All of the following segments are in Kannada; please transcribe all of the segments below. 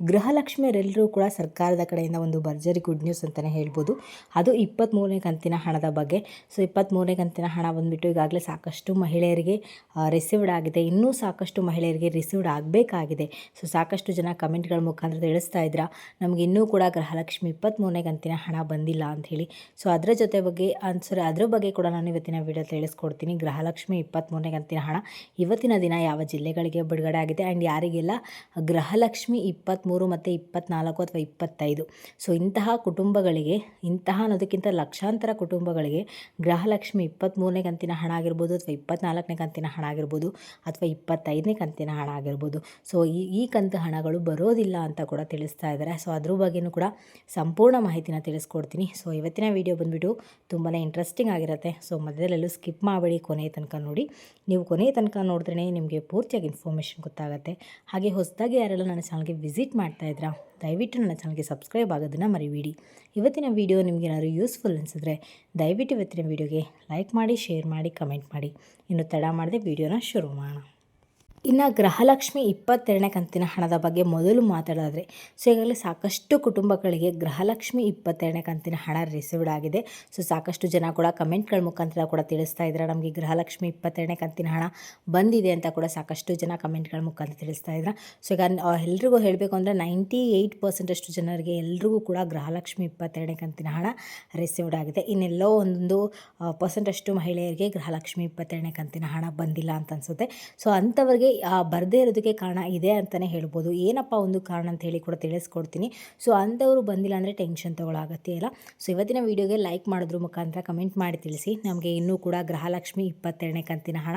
ಗೃಹಲಕ್ಷ್ಮಿಯರೆಲ್ಲರೂ ಕೂಡ ಸರ್ಕಾರದ ಕಡೆಯಿಂದ ಒಂದು ಭರ್ಜರಿ ಗುಡ್ ನ್ಯೂಸ್ ಅಂತಲೇ ಹೇಳ್ಬೋದು. ಅದು ಇಪ್ಪತ್ತ್ಮೂರನೇ ಕಂತಿನ ಹಣದ ಬಗ್ಗೆ. ಸೊ ಇಪ್ಪತ್ತ್ಮೂರನೇ ಕಂತಿನ ಹಣ ಬಂದುಬಿಟ್ಟು ಈಗಾಗಲೇ ಸಾಕಷ್ಟು ಮಹಿಳೆಯರಿಗೆ ರಿಸೀವ್ಡ್ ಆಗಿದೆ. ಇನ್ನೂ ಸಾಕಷ್ಟು ಮಹಿಳೆಯರಿಗೆ ರಿಸೀವ್ಡ್ ಆಗಬೇಕಾಗಿದೆ. ಸೊ ಸಾಕಷ್ಟು ಜನ ಕಮೆಂಟ್ಗಳ ಮುಖಾಂತರ ತಿಳಿಸ್ತಾ ಇದ್ರ ನಮಗೆ ಇನ್ನೂ ಕೂಡ ಗೃಹಲಕ್ಷ್ಮಿ ಇಪ್ಪತ್ತ್ಮೂರನೇ ಕಂತಿನ ಹಣ ಬಂದಿಲ್ಲ ಅಂತ ಹೇಳಿ. ಸೊ ಅದರ ಜೊತೆ ಬಗ್ಗೆ ಸಾರಿ ಅದರ ಬಗ್ಗೆ ಕೂಡ ನಾನು ಇವತ್ತಿನ ವಿಡಿಯೋ ತಿಳಿಸ್ಕೊಡ್ತೀನಿ. ಗೃಹಲಕ್ಷ್ಮಿ ಇಪ್ಪತ್ತ್ಮೂರನೇ ಕಂತಿನ ಹಣ. ಇವತ್ತಿನ ದಿನ ಯಾವ ಜಿಲ್ಲೆಗಳಿಗೆ ಬಿಡುಗಡೆ ಆಗಿದೆ. ಆ್ಯಂಡ್ ಯಾರಿಗೆಲ್ಲ ಗೃಹಲಕ್ಷ್ಮಿ ಇಪ್ಪತ್ತ್ಮೂರು ಮತ್ತು ಇಪ್ಪತ್ತ್ನಾಲ್ಕು ಅಥವಾ ಇಪ್ಪತ್ತೈದು. ಸೊ ಇಂತಹ ಕುಟುಂಬಗಳಿಗೆ, ಇಂತಹ ಅನ್ನೋದಕ್ಕಿಂತ ಲಕ್ಷಾಂತರ ಕುಟುಂಬಗಳಿಗೆ ಗೃಹಲಕ್ಷ್ಮಿ ಇಪ್ಪತ್ತ್ಮೂರನೇ ಕಂತಿನ ಹಣ ಆಗಿರ್ಬೋದು ಅಥವಾ ಇಪ್ಪತ್ತ್ನಾಲ್ಕನೇ ಕಂತಿನ ಹಣ ಆಗಿರ್ಬೋದು ಅಥವಾ ಇಪ್ಪತ್ತೈದನೇ ಕಂತಿನ ಹಣ ಆಗಿರ್ಬೋದು. ಸೊ ಈ ಈ ಕಂತು ಹಣಗಳು ಬರೋದಿಲ್ಲ ಅಂತ ಕೂಡ ತಿಳಿಸ್ತಾ ಇದ್ದಾರೆ. ಸೊ ಅದ್ರ ಬಗ್ಗೆಯೂ ಕೂಡ ಸಂಪೂರ್ಣ ಮಾಹಿತಿನ ತಿಳಿಸ್ಕೊಡ್ತೀನಿ. ಸೊ ಇವತ್ತಿನ ವಿಡಿಯೋ ಬಂದುಬಿಟ್ಟು ತುಂಬಾ ಇಂಟ್ರೆಸ್ಟಿಂಗ್ ಆಗಿರುತ್ತೆ. ಸೊ ಮಧ್ಯದಲ್ಲೆಲ್ಲೂ ಸ್ಕಿಪ್ ಮಾಡಬೇಡಿ ಕೊನೆಯ ತನಕ ನೋಡಿ. ನೀವು ಕೊನೆಯ ತನಕ ನೋಡಿದ್ರೆ ನಿಮಗೆ ಪೂರ್ತಿಯಾಗಿ ಇನ್ಫಾರ್ಮೇಷನ್ ಗೊತ್ತಾಗುತ್ತೆ. ಹಾಗೆ ಹೊಸದಾಗಿ ಯಾರೆಲ್ಲ ನನ್ನ ಚಾನಲ್ಗೆ ವಿಸಿಟ್ ಮಾಡ್ತಾ ಇದ್ರಾ ದಯವಿಟ್ಟು ನನ್ನ ಚಾನಲ್ಗೆ ಸಬ್ಸ್ಕ್ರೈಬ್ ಆಗೋದನ್ನು ಮರಿಬೇಡಿ. ಇವತ್ತಿನ ವೀಡಿಯೋ ನಿಮಗೆ ಏನಾದರೂ ಯೂಸ್ಫುಲ್ ಅನಿಸಿದ್ರೆ ದಯವಿಟ್ಟು ಇವತ್ತಿನ ವಿಡಿಯೋಗೆ ಲೈಕ್ ಮಾಡಿ ಶೇರ್ ಮಾಡಿ ಕಮೆಂಟ್ ಮಾಡಿ. ಇನ್ನು ತಡ ಮಾಡದೆ ವಿಡಿಯೋನ ಶುರು ಮಾಡೋಣ. ಇನ್ನು ಗೃಹಲಕ್ಷ್ಮಿ ಇಪ್ಪತ್ತೆರಡನೇ ಕಂತಿನ ಹಣದ ಬಗ್ಗೆ ಮೊದಲು ಮಾತಾಡೋದಾದರೆ, ಸೊ ಈಗಾಗಲೇ ಸಾಕಷ್ಟು ಕುಟುಂಬಗಳಿಗೆ ಗೃಹಲಕ್ಷ್ಮಿ ಇಪ್ಪತ್ತೆರಡನೇ ಕಂತಿನ ಹಣ ರಿಸೀವ್ಡ್ ಆಗಿದೆ. ಸೊ ಸಾಕಷ್ಟು ಜನ ಕೂಡ ಕಮೆಂಟ್ಗಳ ಮುಖಾಂತರ ಕೂಡ ತಿಳಿಸ್ತಾ ಇದ್ದಾರೆ, ನಮಗೆ ಗೃಹಲಕ್ಷ್ಮಿ ಇಪ್ಪತ್ತೆರಡನೇ ಕಂತಿನ ಹಣ ಬಂದಿದೆ ಅಂತ ಕೂಡ ಸಾಕಷ್ಟು ಜನ ಕಮೆಂಟ್ಗಳ ಮುಖಾಂತರ ತಿಳಿಸ್ತಾ ಇದ್ದಾರೆ. ಸೊ ಈಗ ಎಲ್ರಿಗೂ ಹೇಳಬೇಕು ಅಂದರೆ ನೈಂಟಿ ಏಯ್ಟ್ ಪರ್ಸೆಂಟಷ್ಟು ಜನರಿಗೆ ಎಲ್ರಿಗೂ ಕೂಡ ಗೃಹಲಕ್ಷ್ಮಿ ಇಪ್ಪತ್ತೆರಡನೇ ಕಂತಿನ ಹಣ ರಿಸೀವ್ಡ್ ಆಗಿದೆ. ಇನ್ನೆಲ್ಲೋ ಒಂದು ಪರ್ಸೆಂಟಷ್ಟು ಮಹಿಳೆಯರಿಗೆ ಗೃಹಲಕ್ಷ್ಮಿ ಇಪ್ಪತ್ತೆರಡನೇ ಕಂತಿನ ಹಣ ಬಂದಿಲ್ಲ ಅಂತ ಅನಿಸುತ್ತೆ. ಸೊ ಅಂಥವ್ರಿಗೆ ಬರದೇ ಇರೋದಕ್ಕೆ ಕಾರಣ ಇದೆ ಅಂತಲೇ ಹೇಳ್ಬೋದು. ಏನಪ್ಪ ಒಂದು ಕಾರಣ ಅಂತ ಹೇಳಿ ಕೂಡ ತಿಳಿಸ್ಕೊಡ್ತೀನಿ. ಸೊ ಅಂಥವ್ರು ಬಂದಿಲ್ಲ ಅಂದರೆ ಟೆನ್ಷನ್ ತೊಗೊಳಾಗತ್ತೆ ಅಲ್ಲ? ಸೊ ಇವತ್ತಿನ ವೀಡಿಯೋಗೆ ಲೈಕ್ ಮಾಡೋದ್ರ ಮುಖಾಂತರ ಕಮೆಂಟ್ ಮಾಡಿ ತಿಳಿಸಿ. ನಮಗೆ ಇನ್ನೂ ಕೂಡ ಗೃಹಲಕ್ಷ್ಮಿ ಇಪ್ಪತ್ತೆರಡನೇ ಕಂತಿನ ಹಣ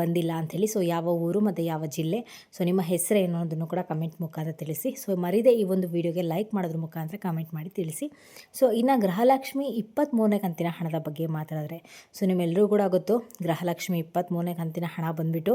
ಬಂದಿಲ್ಲ ಅಂಥೇಳಿ ಸೊ ಯಾವ ಊರು ಮತ್ತು ಯಾವ ಜಿಲ್ಲೆ? ಸೊ ನಿಮ್ಮ ಹೆಸರು ಏನು ಅನ್ನೋದನ್ನು ಕೂಡ ಕಮೆಂಟ್ ಮುಖಾಂತರ ತಿಳಿಸಿ. ಸೊ ಮರಿದೇ ಈ ಒಂದು ವೀಡಿಯೋಗೆ ಲೈಕ್ ಮಾಡೋದ್ರ ಮುಖಾಂತರ ಕಮೆಂಟ್ ಮಾಡಿ ತಿಳಿಸಿ. ಸೊ ಇನ್ನು ಗೃಹಲಕ್ಷ್ಮಿ ಇಪ್ಪತ್ತ್ಮೂರನೇ ಕಂತಿನ ಹಣದ ಬಗ್ಗೆ ಮಾತಾಡಿದ್ರೆ. ಸೊ ನಿಮ್ಮೆಲ್ಲರೂ ಕೂಡ ಗೊತ್ತು, ಗೃಹಲಕ್ಷ್ಮಿ ಇಪ್ಪತ್ತ್ಮೂರನೇ ಕಂತಿನ ಹಣ ಬಂದುಬಿಟ್ಟು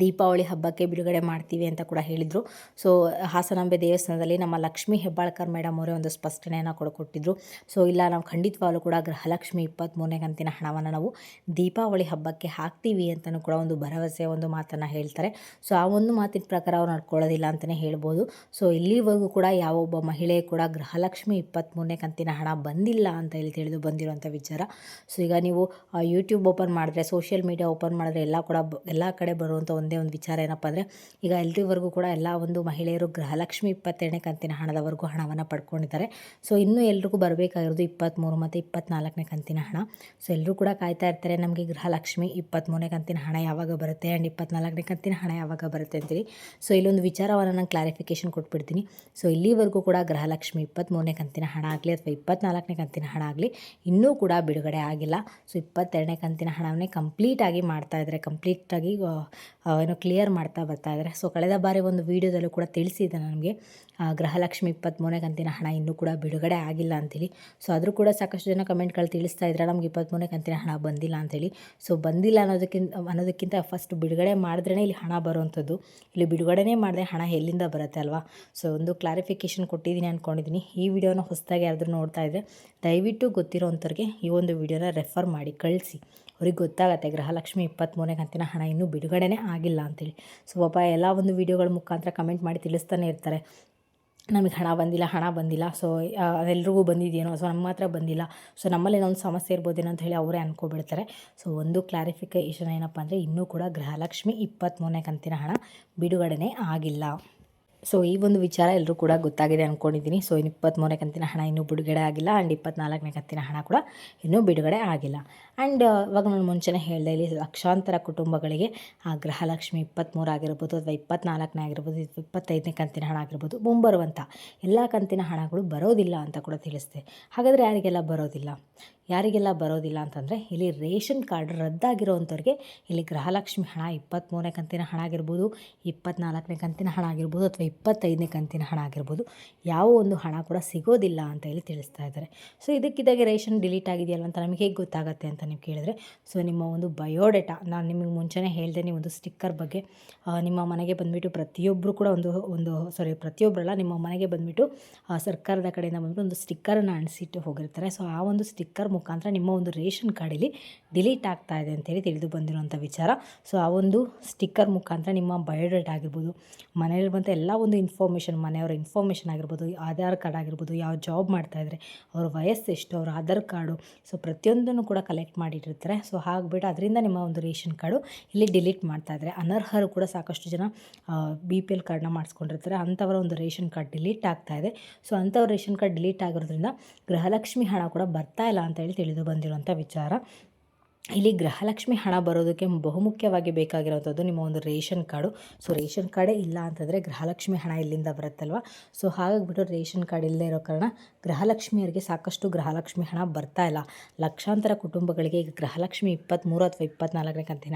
ದೀಪಾವಳಿ ಹಬ್ಬಕ್ಕೆ ಬಿಡುಗಡೆ ಮಾಡ್ತೀವಿ ಅಂತ ಕೂಡ ಹೇಳಿದರು. ಸೊ ಹಾಸನಾಂಬೆ ದೇವಸ್ಥಾನದಲ್ಲಿ ನಮ್ಮ ಲಕ್ಷ್ಮಿ ಹೆಬ್ಬಾಳ್ಕರ್ ಮೇಡಮ್ ಅವರೇ ಒಂದು ಸ್ಪಷ್ಟನೆಯನ್ನು ಕೊಡಿಕೊಟ್ಟಿದ್ರು ಸೊ ಇಲ್ಲ, ನಾವು ಖಂಡಿತವಾಗಲೂ ಕೂಡ ಗೃಹಲಕ್ಷ್ಮಿ ಇಪ್ಪತ್ತ್ಮೂರನೇ ಕಂತಿನ ಹಣವನ್ನು ನಾವು ದೀಪಾವಳಿ ಹಬ್ಬಕ್ಕೆ ಹಾಕ್ತೀವಿ ಅಂತಲೂ ಕೂಡ ಒಂದು ಭರವಸೆ, ಒಂದು ಮಾತನ್ನು ಹೇಳ್ತಾರೆ. ಸೊ ಆ ಒಂದು ಮಾತಿನ ಪ್ರಕಾರ ಅವ್ರು ನಡ್ಕೊಳ್ಳೋದಿಲ್ಲ ಅಂತಲೇ ಹೇಳ್ಬೋದು. ಸೊ ಇಲ್ಲಿವರೆಗೂ ಕೂಡ ಯಾವ ಒಬ್ಬ ಮಹಿಳೆ ಕೂಡ ಗೃಹಲಕ್ಷ್ಮಿ ಇಪ್ಪತ್ತ್ಮೂರನೇ ಕಂತಿನ ಹಣ ಬಂದಿಲ್ಲ ಅಂತ ಹೇಳಿ ತಿಳಿದು ಬಂದಿರುವಂಥ ವಿಚಾರ. ಸೊ ಈಗ ನೀವು ಯೂಟ್ಯೂಬ್ ಓಪನ್ ಮಾಡಿದ್ರೆ ಸೋಷಿಯಲ್ ಮೀಡಿಯಾ ಓಪನ್ ಮಾಡಿದ್ರೆ ಎಲ್ಲ ಕೂಡ ಎಲ್ಲ ಕಡೆ ಬರುವಂಥ ಒಂದೇ ಒಂದು ವಿಚಾರ ಏನಪ್ಪ ಅಂದರೆ, ಈಗ ಎಲ್ರಿವರೆಗೂ ಕೂಡ ಎಲ್ಲ ಒಂದು ಮಹಿಳೆಯರು ಗೃಹಲಕ್ಷ್ಮಿ ಇಪ್ಪತ್ತೆರಡನೇ ಕಂತಿನ ಹಣದವರೆಗೂ ಹಣವನ್ನು ಪಡ್ಕೊಂಡಿದ್ದಾರೆ. ಸೊ ಇನ್ನೂ ಎಲ್ರಿಗೂ ಬರಬೇಕಾಗಿರೋದು ಇಪ್ಪತ್ತ್ಮೂರು ಮತ್ತು ಇಪ್ಪತ್ತ್ನಾಲ್ಕನೇ ಕಂತಿನ ಹಣ. ಸೊ ಎಲ್ಲರೂ ಕೂಡ ಕಾಯ್ತಾ ಇರ್ತಾರೆ, ನಮಗೆ ಗೃಹಲಕ್ಷ್ಮಿ ಇಪ್ಪತ್ತ್ಮೂರನೇ ಕಂತಿನ ಹಣ ಯಾವಾಗ ಬರುತ್ತೆ ಆ್ಯಂಡ್ ಇಪ್ಪತ್ತ್ನಾಲ್ಕನೇ ಕಂತಿನ ಹಣ ಯಾವಾಗ ಬರುತ್ತೆ ಅಂತೀರಿ? ಸೊ ಇಲ್ಲೊಂದು ವಿಚಾರವನ್ನು ನಾನು ಕ್ಲಾರಿಫಿಕೇಷನ್ ಕೊಟ್ಬಿಡ್ತೀನಿ. ಸೊ ಇಲ್ಲಿವರೆಗೂ ಕೂಡ ಗೃಹಲಕ್ಷ್ಮಿ ಇಪ್ಪತ್ತ್ಮೂರನೇ ಕಂತಿನ ಹಣ ಆಗಲಿ ಅಥವಾ ಇಪ್ಪತ್ತ್ನಾಲ್ಕನೇ ಕಂತಿನ ಹಣ ಆಗಲಿ ಇನ್ನೂ ಕೂಡ ಬಿಡುಗಡೆ ಆಗಿಲ್ಲ. ಸೊ ಇಪ್ಪತ್ತೆರಡನೇ ಕಂತಿನ ಹಣವನ್ನೇ ಕಂಪ್ಲೀಟಾಗಿ ಮಾಡ್ತಾ ಇದ್ದಾರೆ. ಕಂಪ್ಲೀಟಾಗಿ ಏನೋ ಕ್ಲಿಯರ್ ಮಾಡ್ತಾ ಬರ್ತಾ ಇದ್ದಾರೆ ಸೊ ಕಳೆದ ಬಾರಿ ಒಂದು ವೀಡಿಯೋದಲ್ಲೂ ಕೂಡ ತಿಳಿಸಿದ್ದೆ ನನಗೆ ಗೃಹಲಕ್ಷ್ಮಿ ಇಪ್ಪತ್ತ್ಮೂರನೇ ಕಂತಿನ ಹಣ ಇನ್ನೂ ಕೂಡ ಬಿಡುಗಡೆ ಆಗಿಲ್ಲ ಅಂತೇಳಿ. ಸೊ ಆದರೂ ಕೂಡ ಸಾಕಷ್ಟು ಜನ ಕಮೆಂಟ್ಗಳು ತಿಳಿಸ್ತಾ ಇದ್ದಾರೆ ನಮ್ಗೆ ಇಪ್ಪತ್ತ್ಮೂರನೇ ಕಂತಿನ ಹಣ ಬಂದಿಲ್ಲ ಅಂತೇಳಿ. ಸೊ ಬಂದಿಲ್ಲ ಅನ್ನೋದಕ್ಕಿಂತ ಅನ್ನೋದಕ್ಕಿಂತ ಫಸ್ಟ್ ಬಿಡುಗಡೆ ಮಾಡಿದ್ರೇ ಇಲ್ಲಿ ಹಣ ಬರುವಂಥದ್ದು. ಇಲ್ಲಿ ಬಿಡುಗಡೆನೇ ಮಾಡಿದ್ರೆ ಹಣ ಎಲ್ಲಿಂದ ಬರುತ್ತೆ ಅಲ್ವಾ? ಸೊ ಒಂದು ಕ್ಲಾರಿಫಿಕೇಷನ್ ಕೊಟ್ಟಿದ್ದೀನಿ ಅಂದ್ಕೊಂಡಿದ್ದೀನಿ ಈ ವಿಡಿಯೋನ ಹೊಸದಾಗಿ ಯಾರಾದರೂ ನೋಡ್ತಾ ಇದ್ದರೆ ದಯವಿಟ್ಟು ಗೊತ್ತಿರೋವಂಥವ್ರಿಗೆ ಈ ಒಂದು ವಿಡಿಯೋನ ರೆಫರ್ ಮಾಡಿ, ಕಳಿಸಿ. ಅವ್ರಿಗೆ ಗೊತ್ತಾಗುತ್ತೆ, ಗೃಹಲಕ್ಷ್ಮಿ ಇಪ್ಪತ್ತ್ಮೂರನೇ ಕಂತಿನ ಹಣ ಇನ್ನೂ ಬಿಡುಗಡೆನೇ ಆಗಿಲ್ಲ ಅಂತೇಳಿ. ಸೊ ಪಾಪ ಎಲ್ಲ ಒಂದು ವೀಡಿಯೋಗಳ ಮುಖಾಂತರ ಕಮೆಂಟ್ ಮಾಡಿ ತಿಳಿಸ್ತಾನೆ ಇರ್ತಾರೆ. ನಮಗೆ ಹಣ ಬಂದಿಲ್ಲ ಹಣ ಬಂದಿಲ್ಲ ಸೊ ಅದೆಲ್ರಿಗೂ ಬಂದಿದೆಯೇನೋ ಸೊ ನಮ್ಮ ಮಾತ್ರ ಬಂದಿಲ್ಲ. ಸೊ ನಮ್ಮಲ್ಲಿ ಒಂದು ಸಮಸ್ಯೆ ಇರ್ಬೋದೇನೋ ಅಂತ ಹೇಳಿ ಅವರೇ ಅಂದ್ಕೊಬಿಡ್ತಾರೆ ಸೊ ಒಂದು ಕ್ಲಾರಿಫಿಕೇಷನ್ ಏನಪ್ಪ ಅಂದರೆ ಇನ್ನೂ ಕೂಡ ಗೃಹಲಕ್ಷ್ಮಿ ಇಪ್ಪತ್ತ್ಮೂರನೇ ಕಂತಿನ ಹಣ ಬಿಡುಗಡೆನೇ ಆಗಿಲ್ಲ. ಸೊ ಈ ಒಂದು ವಿಚಾರ ಎಲ್ಲರೂ ಕೂಡ ಗೊತ್ತಾಗಿದೆ ಅಂದ್ಕೊಂಡಿದ್ದೀನಿ ಸೊ ಇನ್ನು ಇಪ್ಪತ್ತ್ಮೂರನೇ ಕಂತಿನ ಹಣ ಇನ್ನೂ ಬಿಡುಗಡೆ ಆಗಿಲ್ಲ. ಆ್ಯಂಡ್ ಇಪ್ಪತ್ನಾಲ್ಕನೇ ಕಂತಿನ ಹಣ ಕೂಡ ಇನ್ನೂ ಬಿಡುಗಡೆ ಆಗಿಲ್ಲ. ಆ್ಯಂಡ್ ಇವಾಗ ನಾನು ಮುಂಚೆನೇ ಹೇಳಿದೆ, ಇಲ್ಲಿ ಲಕ್ಷಾಂತರ ಕುಟುಂಬಗಳಿಗೆ ಆ ಗೃಹಲಕ್ಷ್ಮಿ ಇಪ್ಪತ್ತ್ಮೂರು ಆಗಿರ್ಬೋದು ಅಥವಾ ಇಪ್ಪತ್ನಾಲ್ಕನೇ ಆಗಿರ್ಬೋದು ಇಪ್ಪತ್ತೈದನೇ ಕಂತಿನ ಹಣ ಆಗಿರ್ಬೋದು ಮುಂಬರುವಂಥ ಎಲ್ಲ ಕಂತಿನ ಹಣಗಳು ಬರೋದಿಲ್ಲ ಅಂತ ಕೂಡ ತಿಳಿಸಿದೆ. ಹಾಗಾದರೆ ಯಾರಿಗೆಲ್ಲ ಬರೋದಿಲ್ಲ? ಯಾರಿಗೆಲ್ಲ ಬರೋದಿಲ್ಲ ಅಂತಂದರೆ, ಇಲ್ಲಿ ರೇಷನ್ ಕಾರ್ಡ್ ರದ್ದಾಗಿರೋವಂಥವ್ರಿಗೆ ಇಲ್ಲಿ ಗೃಹಲಕ್ಷ್ಮಿ ಹಣ ಇಪ್ಪತ್ತ್ಮೂರನೇ ಕಂತಿನ ಹಣ ಆಗಿರ್ಬೋದು, ಇಪ್ಪತ್ನಾಲ್ಕನೇ ಕಂತಿನ ಹಣ ಆಗಿರ್ಬೋದು ಅಥವಾ ಇಪ್ಪತ್ತೈದನೇ ಕಂತಿನ ಹಣ ಆಗಿರ್ಬೋದು. ಯಾವ ಒಂದು ಹಣ ಕೂಡ ಸಿಗೋದಿಲ್ಲ ಅಂತ ಹೇಳಿ ತಿಳಿಸ್ತಾ ಇದ್ದಾರೆ. ಸೊ, ಇದಕ್ಕಿದ್ದಾಗೆ ರೇಷನ್ ಡಿಲೀಟ್ ಆಗಿದೆಯಲ್ಲ ಅಂತ ನಮಗೆ ಹೇಗೆ ಗೊತ್ತಾಗುತ್ತೆ ಅಂತ ನೀವು ಕೇಳಿದ್ರೆ, ಸೊ, ನಿಮ್ಮ ಒಂದು ಬಯೋಡೇಟಾ, ನಾನು ನಿಮಗೆ ಮುಂಚೆನೇ ಹೇಳಿದೆ, ನೀವು ಒಂದು ಸ್ಟಿಕ್ಕರ್ ಬಗ್ಗೆ ನಿಮ್ಮ ಮನೆಗೆ ಬಂದುಬಿಟ್ಟು ಪ್ರತಿಯೊಬ್ಬರು ಕೂಡ ಒಂದು ಒಂದು ಸಾರಿ ಪ್ರತಿಯೊಬ್ಬರಲ್ಲ ನಿಮ್ಮ ಮನೆಗೆ ಬಂದುಬಿಟ್ಟು ಸರ್ಕಾರದ ಕಡೆಯಿಂದ ಬಂದುಬಿಟ್ಟು ಒಂದು ಸ್ಟಿಕ್ಕರನ್ನು ಅಂಟಿಸಿಟ್ಟು ಹೋಗಿರ್ತಾರೆ. ಸೊ, ಆ ಒಂದು ಸ್ಟಿಕ್ಕರ್ ಮುಖಾಂತರ ನಿಮ್ಮ ಒಂದು ರೇಷನ್ ಕಾರ್ಡಲ್ಲಿ ಡಿಲೀಟ್ ಆಗ್ತಾ ಇದೆ ಅಂತೇಳಿ ತಿಳಿದು ಬಂದಿರುವಂಥ ವಿಚಾರ. ಸೊ, ಆ ಒಂದು ಸ್ಟಿಕ್ಕರ್ ಮುಖಾಂತರ ನಿಮ್ಮ ಬಯೋಡೇಟ್ ಆಗಿರ್ಬೋದು ಮನೆಯಲ್ಲಿರುವಂಥ ಎಲ್ಲ ಒಂದು ಇನ್ಫಾರ್ಮೇಷನ್ ಮನೆಯವರ ಇನ್ಫಾರ್ಮೇಷನ್ ಆಗಿರ್ಬೋದು, ಆಧಾರ್ ಕಾರ್ಡ್ ಆಗಿರ್ಬೋದು, ಯಾವ ಜಾಬ್ ಮಾಡ್ತಾಯಿದ್ರೆ ಅವ್ರ ವಯಸ್ಸು ಎಷ್ಟು, ಅವ್ರ ಆಧಾರ್ ಕಾರ್ಡು ಸೊ ಪ್ರತಿಯೊಂದನ್ನು ಕೂಡ ಕಲೆಕ್ಟ್ ಮಾಡಿಟ್ಟಿರ್ತಾರೆ. ಸೊ ಹಾಗ್ಬಿಟ್ಟು ಅದರಿಂದ ನಿಮ್ಮ ಒಂದು ರೇಷನ್ ಕಾರ್ಡು ಇಲ್ಲಿ ಡಿಲೀಟ್ ಮಾಡ್ತಾಯಿದ್ದಾರೆ ಅನರ್ಹರು ಕೂಡ ಸಾಕಷ್ಟು ಜನ ಬಿ ಪಿ ಎಲ್ ಕಾರ್ಡ್ನ ಮಾಡಿಸ್ಕೊಂಡಿರ್ತಾರೆ. ಅಂಥವರ ಒಂದು ರೇಷನ್ ಕಾರ್ಡ್ ಡಿಲೀಟ್ ಆಗ್ತಾ ಇದೆ. ಸೊ ಅಂಥವ್ರ ರೇಷನ್ ಕಾರ್ಡ್ ಡಿಲೀಟ್ ಆಗಿರೋದ್ರಿಂದ ಗೃಹಲಕ್ಷ್ಮಿ ಹಣ ಕೂಡ ಬರ್ತಾ ಇಲ್ಲ ಅಂತ ಹೇಳಿ ತಿಳಿದು ಬಂದಿರುವಂಥ ವಿಚಾರ. ಇಲ್ಲಿ ಗೃಹಲಕ್ಷ್ಮಿ ಹಣ ಬರೋದಕ್ಕೆ ಬಹುಮುಖ್ಯವಾಗಿ ಬೇಕಾಗಿರೋಂಥದ್ದು ನಿಮ್ಮ ಒಂದು ರೇಷನ್ ಕಾರ್ಡು. ಸೊ, ರೇಷನ್ ಕಾರ್ಡೇ ಇಲ್ಲ ಅಂತಂದರೆ ಗೃಹಲಕ್ಷ್ಮಿ ಹಣ ಇಲ್ಲಿಂದ ಬರುತ್ತಲ್ವ? ಸೊ, ಹಾಗಾಗಿಬಿಟ್ಟು ರೇಷನ್ ಕಾರ್ಡ್ ಇಲ್ಲದೇ ಇರೋ ಕಾರಣ ಗೃಹಲಕ್ಷ್ಮಿಯರಿಗೆ ಸಾಕಷ್ಟು ಗೃಹಲಕ್ಷ್ಮಿ ಹಣ ಬರ್ತಾ ಇಲ್ಲ. ಲಕ್ಷಾಂತರ ಕುಟುಂಬಗಳಿಗೆ ಈಗ ಗೃಹಲಕ್ಷ್ಮಿ ಇಪ್ಪತ್ತ್ಮೂರು ಅಥವಾ ಇಪ್ಪತ್ತ್ನಾಲ್ಕನೇ ಕಂತಿನ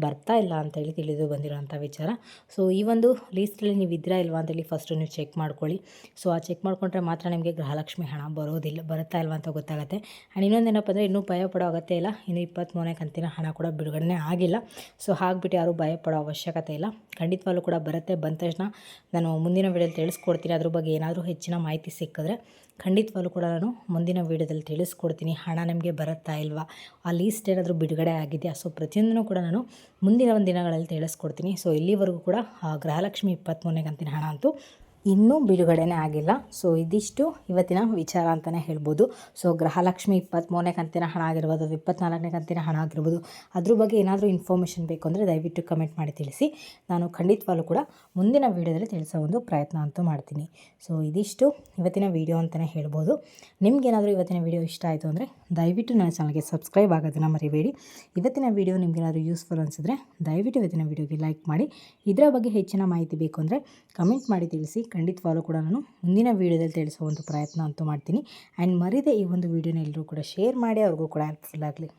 ಬರ್ತಾ ಇಲ್ಲ ಅಂತೇಳಿ ತಿಳಿದು ಬಂದಿರುವಂಥ ವಿಚಾರ. ಸೊ, ಈ ಒಂದು ಲೀಸ್ಟಲ್ಲಿ ನೀವು ಇದ್ದೀರಾ ಇಲ್ವಾ ಅಂತೇಳಿ ಫಸ್ಟು ನೀವು ಚೆಕ್ ಮಾಡ್ಕೊಳ್ಳಿ. ಸೊ, ಆ ಚೆಕ್ ಮಾಡಿಕೊಂಡ್ರೆ ಮಾತ್ರ ನಿಮಗೆ ಗೃಹಲಕ್ಷ್ಮಿ ಹಣ ಬರೋದಿಲ್ಲ, ಬರುತ್ತಾ ಇಲ್ವಾ ಅಂತ ಗೊತ್ತಾಗುತ್ತೆ. ಆ್ಯಂಡ್ ಇನ್ನೊಂದೇನಪ್ಪ ಅಂದರೆ ಇನ್ನೂ ಭಯ ಪಡೋ ಅಗತ್ಯ ಇಲ್ಲ. ಇನ್ನು ಇಪ್ಪತ್ತ್ಮೂರನೇ ಕಂತಿನ ಹಣ ಕೂಡ ಬಿಡುಗಡೆ ಆಗಿಲ್ಲ. ಸೊ, ಹಾಗ್ಬಿಟ್ಟು ಯಾರೂ ಭಯಪಡೋ ಅವಶ್ಯಕತೆ ಇಲ್ಲ. ಖಂಡಿತವಾಗ್ಲೂ ಕೂಡ ಬರುತ್ತೆ. ಬಂದ ತಕ್ಷಣ ನಾನು ಮುಂದಿನ ವೀಡಿಯೋದಲ್ಲಿ ತಿಳಿಸ್ಕೊಡ್ತೀನಿ. ಅದ್ರ ಬಗ್ಗೆ ಏನಾದರೂ ಹೆಚ್ಚಿನ ಮಾಹಿತಿ ಸಿಕ್ಕಿದ್ರೆ ಖಂಡಿತವಾಗ್ಲೂ ಕೂಡ ನಾನು ಮುಂದಿನ ವೀಡಿಯೋದಲ್ಲಿ ತಿಳಿಸ್ಕೊಡ್ತೀನಿ. ಹಣ ನಿಮಗೆ ಬರುತ್ತಾ ಇಲ್ವಾ? ಆ ಲೀಸ್ಟ್ ಏನಾದರೂ ಬಿಡುಗಡೆ ಆಗಿದೆಯಾ? ಸೊ, ಪ್ರತಿಯೊಂದನ್ನು ಕೂಡ ನಾನು ಮುಂದಿನ ಒಂದು ದಿನಗಳಲ್ಲಿ ತಿಳಿಸ್ಕೊಡ್ತೀನಿ. ಸೊ, ಇಲ್ಲಿವರೆಗೂ ಕೂಡ ಗೃಹಲಕ್ಷ್ಮಿ ಇಪ್ಪತ್ತ್ಮೂರನೇ ಕಂತಿನ ಹಣ ಅಂತೂ ಇನ್ನೂ ಬಿಡುಗಡೆನೇ ಆಗಿಲ್ಲ. ಸೊ ಇದಿಷ್ಟು ಇವತ್ತಿನ ವಿಚಾರ ಅಂತಲೇ ಹೇಳ್ಬೋದು. ಸೊ ಗೃಹಲಕ್ಷ್ಮಿ ಇಪ್ಪತ್ತ್ಮೂರನೇ ಕಂತಿನ ಹಣ ಆಗಿರ್ಬೋದು ಇಪ್ಪತ್ತ್ನಾಲ್ಕನೇ ಕಂತಿನ ಹಣ ಆಗಿರ್ಬೋದು, ಅದ್ರ ಬಗ್ಗೆ ಏನಾದರೂ ಇನ್ಫಾರ್ಮೇಷನ್ ಬೇಕು ಅಂದರೆ ದಯವಿಟ್ಟು ಕಮೆಂಟ್ ಮಾಡಿ ತಿಳಿಸಿ. ನಾನು ಖಂಡಿತವಾಗ್ಲೂ ಕೂಡ ಮುಂದಿನ ವೀಡಿಯೋದಲ್ಲಿ ತಿಳಿಸೋ ಒಂದು ಪ್ರಯತ್ನ ಅಂತೂ ಮಾಡ್ತೀನಿ. ಸೊ ಇದಿಷ್ಟು ಇವತ್ತಿನ ವೀಡಿಯೋ ಅಂತಲೇ ಹೇಳ್ಬೋದು. ನಿಮಗೇನಾದರೂ ಇವತ್ತಿನ ವೀಡಿಯೋ ಇಷ್ಟ ಆಯಿತು ಅಂದರೆ ದಯವಿಟ್ಟು ನನ್ನ ಚಾನಲ್ಗೆ ಸಬ್ಸ್ಕ್ರೈಬ್ ಆಗೋದನ್ನು ಮರಿಬೇಡಿ. ಇವತ್ತಿನ ವೀಡಿಯೋ ನಿಮಗೇನಾದರೂ ಯೂಸ್ಫುಲ್ ಅನಿಸಿದ್ರೆ ದಯವಿಟ್ಟು ಇವತ್ತಿನ ವೀಡಿಯೋಗೆ ಲೈಕ್ ಮಾಡಿ. ಇದರ ಬಗ್ಗೆ ಹೆಚ್ಚಿನ ಮಾಹಿತಿ ಬೇಕು ಅಂದರೆ ಕಮೆಂಟ್ ಮಾಡಿ ತಿಳಿಸಿ. ಖಂಡಿತವಾಗ್ಲೂ ಕೂಡ ನಾನು ಮುಂದಿನ ವೀಡಿಯೋದಲ್ಲಿ ತಿಳಿಸೋ ಒಂದು ಪ್ರಯತ್ನ ಅಂತೂ ಮಾಡ್ತೀನಿ. ಆ್ಯಂಡ್ ಮರಿದೆ ಈ ಒಂದು ವೀಡಿಯೋನ ಎಲ್ಲರೂ ಕೂಡ ಶೇರ್ ಮಾಡಿ, ಅವ್ರಿಗೂ ಕೂಡ ಹೆಲ್ಪ್ಫುಲ್ ಆಗಲಿ.